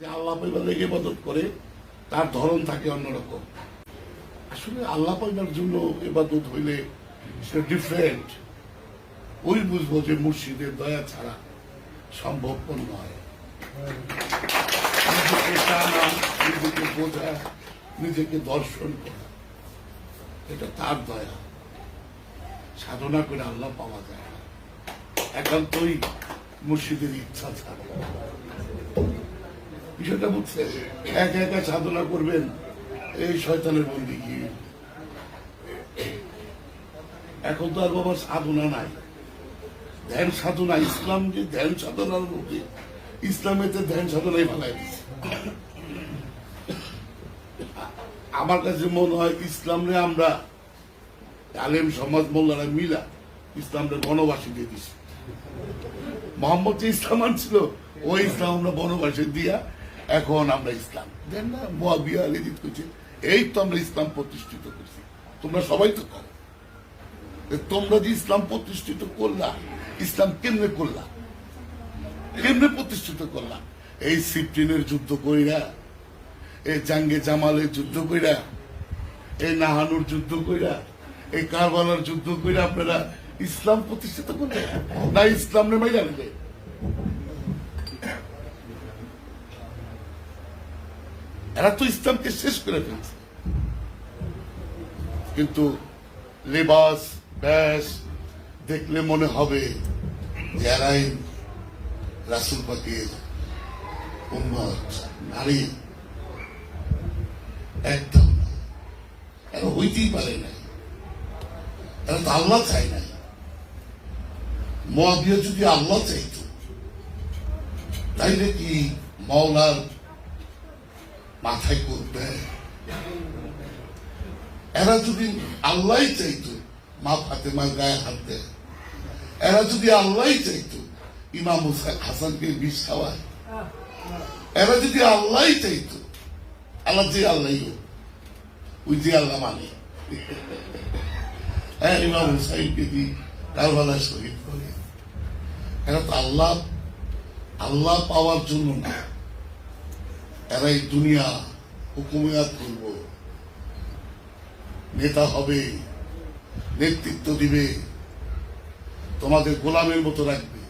যে আল্লাহ পাইবার লেগে ইবাদত করে তার ধরন থাকে অন্যরকম। আসলে আল্লাহ পাইবার জন্য এবাদত হইলে সেটা ডিফারেন্ট ওই বুঝব যে মুর্শিদের দয়া ছাড়া সম্ভবপর নয়। নিজেকে বোঝা, নিজেকে দর্শন করা, এটা তার দয়া। সাধনা করে আল্লাহ পাওয়া যায় না। একান্তই মুর্শিদের ইচ্ছা ছাড়া। বিষয়টা বুঝছে একা একা সাধনা করবেন, এই শয়তানের বন্দি কি? এখন তো আর বাবার সাধনা নাই। ধ্যান সাধনা ইসলাম যে ধ্যান সাধনার মধ্যে ইসলামেতে ধ্যান সাধনাই ভালাই দিচ্ছে আমার কাছে মনে হয় ইসলামরে আমরা, আলেম সমাজ মোল্লারা মিলা ইসলামরে বনবাসী দিয়ে দিছি। মোহাম্মদ ইসলাম আনছিল, ওই ইসলাম আমরা বনবাসী দিয়া এখন আমরা ইসলাম। দেন না, মোয়াবিয়া আলিদিত করছে। এই তো আমরা ইসলাম প্রতিষ্ঠিত করছি। তোমরা সবাই তো কম তোমরা যে ইসলাম প্রতিষ্ঠিত করলা, ইসলাম কেমনে করলা? কেমনে প্রতিষ্ঠিত করলা? এই সিফটিনের যুদ্ধ কইরা, এই জাঙ্গে জামালের যুদ্ধ কইরা, এই নাহানুর যুদ্ধ কইরা, এই কারবালার যুদ্ধ কইরা আপনারা ইসলাম প্রতিষ্ঠিত করলে না ইসলাম নে মাইরা এরা তো ইসলামকে শেষ করে ফেলছে। কিন্তু লেবাস, ব্যাস, দেখলে মনে হবে এরাই রাসুল পাকের উম্মত, নারী। একদম এরা হইতেই পারে না এরা তো আল্লাহ চাই না মহাবিয়া যদি আল্লাহ চাইত, তাইলে কি মাওলার মাথায় করবে। এরা যদি আল্লাহ চাইতো, মা ফাতেমার গায়ে হাত দেয়। এরা যদি আল্লাহ চাইতো, ইমাম হাসানকে বিষ খাওয়ায়। এরা যদি আল্লাহ চাইতো, আল্লাহ যে আল্লাহ ওই যে আল্লাহ মানে। হ্যাঁ ইমাম হুসাইনকে দি কারবালা শহীদ করে। এরা তো আল্লাহ আল্লাহ পাওয়ার জন্য না। এরা এই দুনিয়া হুকুমিয়াত করব। নেতা হবে, নেতৃত্ব দিবে, তোমাদের গোলামের মতো রাখবে।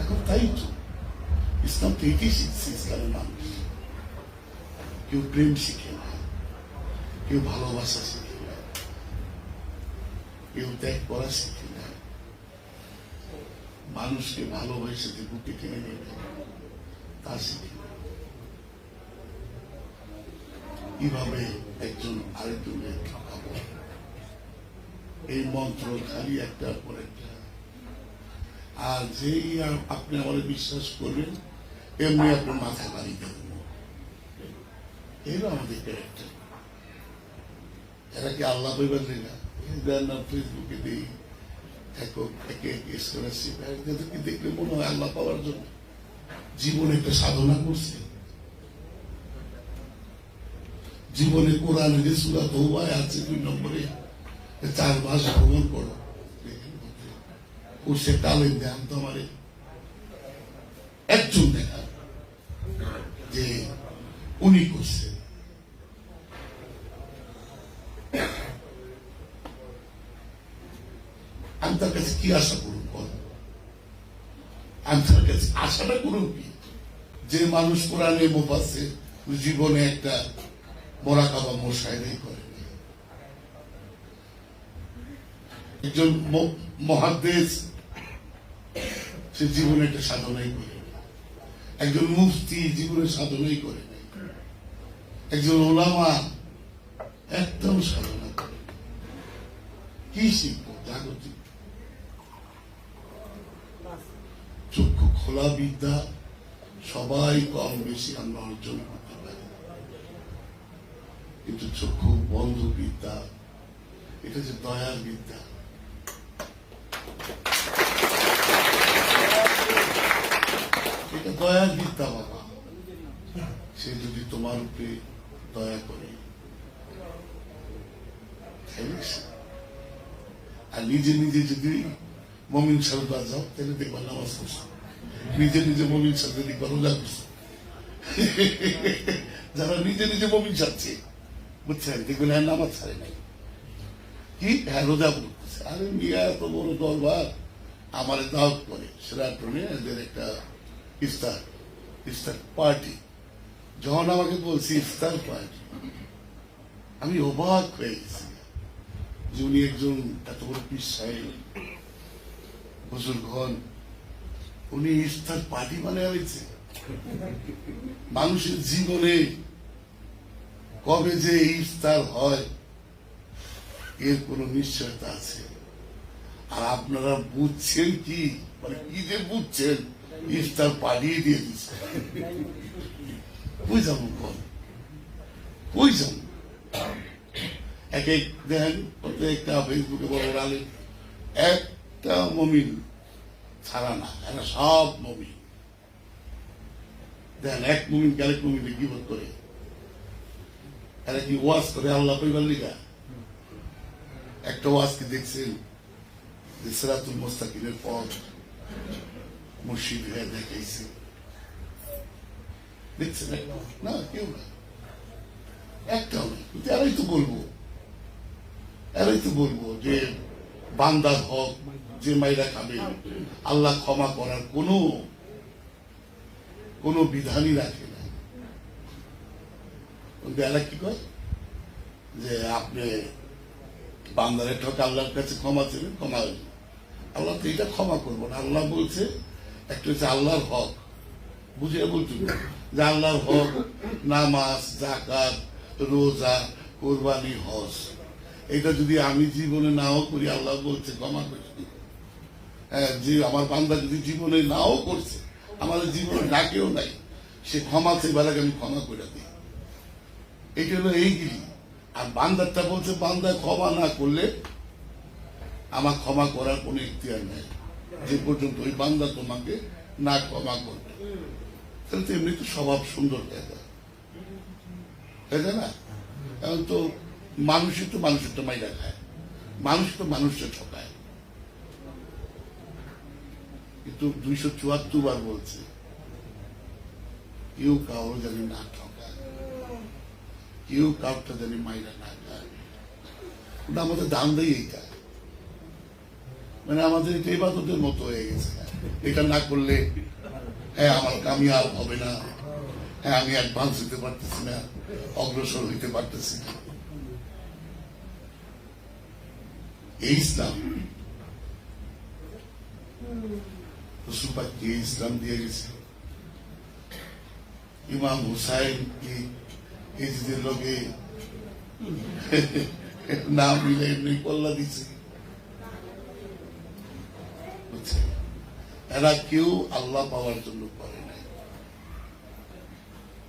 এখন তাই তো। ইসলাম তো এটাই শিখছে, ইসলামের মানুষ। কেউ প্রেম শিখে না, কেউ ভালোবাসা শিখে না, কেউ ত্যাগ করা শিখে না। মানুষকে ভালোবাসে যে বুকে টেনে নেবে। না কীভাবে একজন আরেকজনের ঠকাবো এই মন্ত্র খালি একটা পর একটা। আর যেই আপনি আমাদের বিশ্বাস করবেন, এমনি আপনার মাথা বাড়ি দেবেন এরা আমাদের ক্যারেক্টার এরা কি আল্লাহ পাইবার না? দেন না ফেসবুকে দিই। দেখো একে স্কলারশিপ দেখলে মনে হয় আল্লাহ পাওয়ার জন্য? জীবনে একটা সাধনা করছে। জীবনে কোরআন আছে দুই নম্বরে। চার মাস ভ্রমণ করো। করছে সে তালিম দেন তো আমারে একজন দেখা যে উনি করছে আমি তার কাছে কি আশা করুন বল আমি তার কাছে আশাটা করুন কি যে মানুষ কোরআনে মোপাচ্ছে জীবনে একটা মোরাকাবা মোশাইরাই করে। একজন মহাদেশ সে জীবনে একটা সাধনাই করে। একজন মুফতি জীবনে সাধনাই করে। একজন ওলামা একদম সাধনা করে। কি শিখব, জাগতিক? চক্ষু খোলা বিদ্যা সবাই কম বেশি আমরা অর্জন করতে পারি। কিন্তু চক্ষু বন্ধ বিদ্যা, এটা যে দয়ার বিদ্যা। এটা দয়ার বিদ্যা বাবা। সে যদি তোমার উপরে দয়া করে। আর নিজে নিজে যদি মমিন সালবা যাও, তাহলে দেখবা নামাজ পড়ছো। নিজে নিজে মমিন সাথে লাগছে যারা নিজে নিজে মমিন সাথে বুঝছেন? দেখবেন হ্যাঁ নামাজ ছাড়ে নাই। কি? হ্যাঁ রোজা বলতেছে আরে মিয়া, এত বড় দরবার। আমার দাওয়াত করে। সেরাটনে এদের একটা ইফতার ইফতার পার্টি। যখন আমাকে বলছি, ইফতার পার্টি। আমি অবাক হয়ে গেছি। যে উনি একজন এত বড় পিস সাহেব বুজুর্গ হন উনি ইফতার পার্টি মানে হয়েছে মানুষের জীবনে কবে যে ইফতার হয়, এর কোনো নিশ্চয়তা আছে। আর আপনারা বুঝছেন কি? মানে কি যে বুঝছেন? ইফতার পাঠিয়ে দিয়ে দিচ্ছে কই যাব কন কই যাব? এক এক দেন, প্রত্যেকটা ফেসবুকে বড় আলে একটা মমিন ছাড়া না এরা সব মমিন। দেখেন এক মুমিন আরেক মুমিনে কি করে? কি ওয়াজ করে আল্লাহ কইবার লিগা? একটা ওয়াজ কি দেখছেন? যে সেরাতুল মোস্তাকিমের পথ মুর্শিদ হয়ে দেখাইছে। দেখছেন না, কেউ না। একটাও নেই এরাই তো বলব। এরাই তো বলব যে বান্দার হক যে মাইরা খাবে। আল্লাহ ক্ষমা করার কোনো কোনো বিধানই রাখে না। এরা কি কয়? যে আপনি বান্দারের ঠক আল্লাহর কাছে ক্ষমা চেলেন ক্ষমা হইল আল্লাহ তো এটা ক্ষমা করব না। আল্লাহ বলছে, একটা হচ্ছে আল্লাহর হক। বুঝে বলছি যে আল্লাহর হক, নামাজ জাকাত রোজা, কোরবানি, হজ। এটা যদি আমি জীবনে নাও করি, আল্লাহ বলছে, ক্ষমা করে দিন। হ্যাঁ যে আমার বান্দা যদি জীবনে নাও করছে আমাদের জীবনে ডাকেও নাই, সে ক্ষমা আগে আমি ক্ষমা করে দিই। এটা হলো এইগুলি আর বান্দারটা বলছে, বান্দা ক্ষমা না করলে আমার ক্ষমা করার কোনো ইতিহার নেই। যে পর্যন্ত ওই বান্দা তোমাকে না ক্ষমা করবে। তাহলে তো এমনি তো স্বভাব সুন্দর হয়ে যায় না? এখন তো মানুষই তো মানুষের তো মাইরা খায় মানুষ তো মানুষের ঠকায়। কিন্তু দুইশো চুয়াত্তর বার বলছে, কেউ কারও জানি না ঠকায়, কেউ কাউটা জানি মাইরা না খায়। ওটা আমাদের দাম দেয় এইটা। মানে আমাদের এটা ইবাদতের মতো হয়ে গেছে। এটা না করলে হ্যাঁ আমার কামিয়াব হবে না। হ্যাঁ আমি অ্যাডভান্স হইতে পারতেছি না, অগ্রসর হইতে পারতেছি না। এই ইসলাম। রসুল পাক কে ইসলাম দিয়ে গেছে? ইমাম হুসাইন কি হিজদের লোকে? নাম মিলে এমনি কল্লা দিছে। এরা কেউ আল্লাহ পাওয়ার জন্য করে নাই।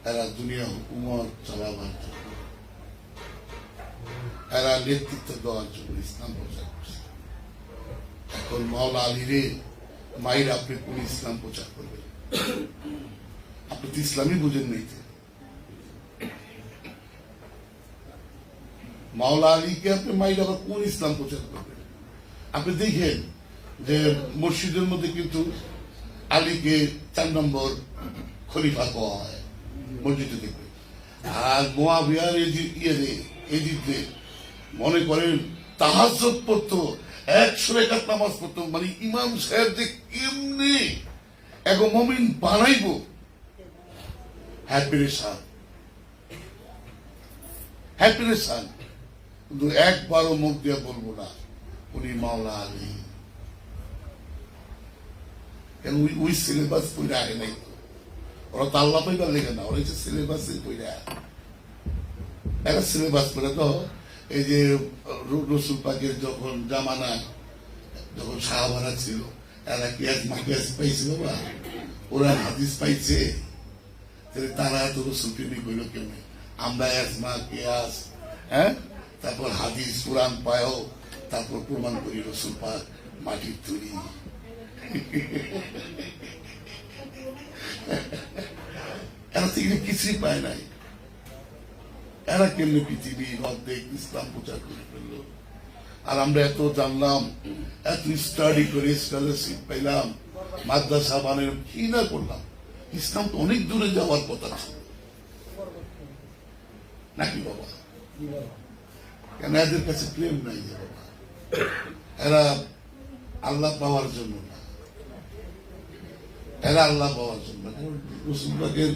এরা দুনিয়া হুকুমত চালাবার জন্য। এরা নেতৃত্ব দেওয়ার জন্য ইসলাম এখন মাওলা আলীরে মায়ের আপনি কোন ইসলাম প্রচার করবেন? আপনি তো ইসলামই বুঝেন নাই মাওলা আলীকে আপনি মায়ের আবার কোন ইসলাম প্রচার করবেন? আপনি দেখেন যে মসজিদের মধ্যে কিন্তু আলীকে চার নম্বর খলিফা কওয়া হয়, মসজিদে দেখবে আর মোয়াবিয়ার ইয়ে এজিদে মনে করেন তাহাজত পড়তো একশো নামাজ পড়তো মানে ইমাম সাহেব যে এক মমিন বানাইব। হ্যাপিনেস সান হ্যাপিনেস সান কিন্তু একবারও মুখ দিয়ে বলব না, উনি মাওলা আলী। কেন ওই সিলেবাস পড়ে আগে নাই ওরা তো আল্লাহ পাইবার লেগে না, ওরা সিলেবাসে পড়ে এরা সিলেবাস পড়ে তো। এই যে রসুল পাকের যখন জামানা যখন সাহাবারা ছিল, এরা কি এক মাকেস পাইছে বাবা? ওরা হাদিস পাইছে? তারা এত রসুল প্রেমিক হইল কেমনে? আমরা এসমা কেয়াস হ্যাঁ? তারপর হাদিস, কোরআন পায়ও, তারপর প্রমাণ করি রসুল পাক মাটির তৈরি এরা এগুলো কিছুই পায় নাই। এরা কেমনি পৃথিবীর অর্ধেক ইসলাম প্রচার করে ফেলল? আর আমরা এত জানলাম, এত স্টাডি করে স্কলারশিপ পাইলাম, মাদ্রাসা বানালাম কি না করলাম। ইসলাম তো অনেক দূরে যাওয়ার কথা ছিল নাকি বাবা? কেন এদের কাছে প্রেম নাই যে বাবা? এরা আল্লাহ পাওয়ার জন্য না। এরা আল্লাহ পাওয়ার জন্য রসুলবাগের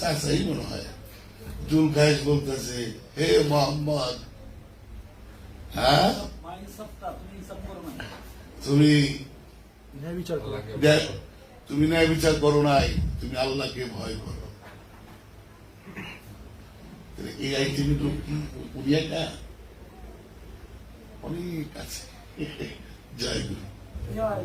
চাচাই মনে হয়। জুল খায়েস বলতেছে হে মোহাম্মদ। হ্যাঁ? তুমি তুমি ন্যায় বিচার করো। দেখ- তুমি ন্যায় বিচার করো নাই তুমি আল্লাহকে ভয় করো। এই আইটেমের লোক কি উনি একা অনেক আছে। জয় গুরু। জয়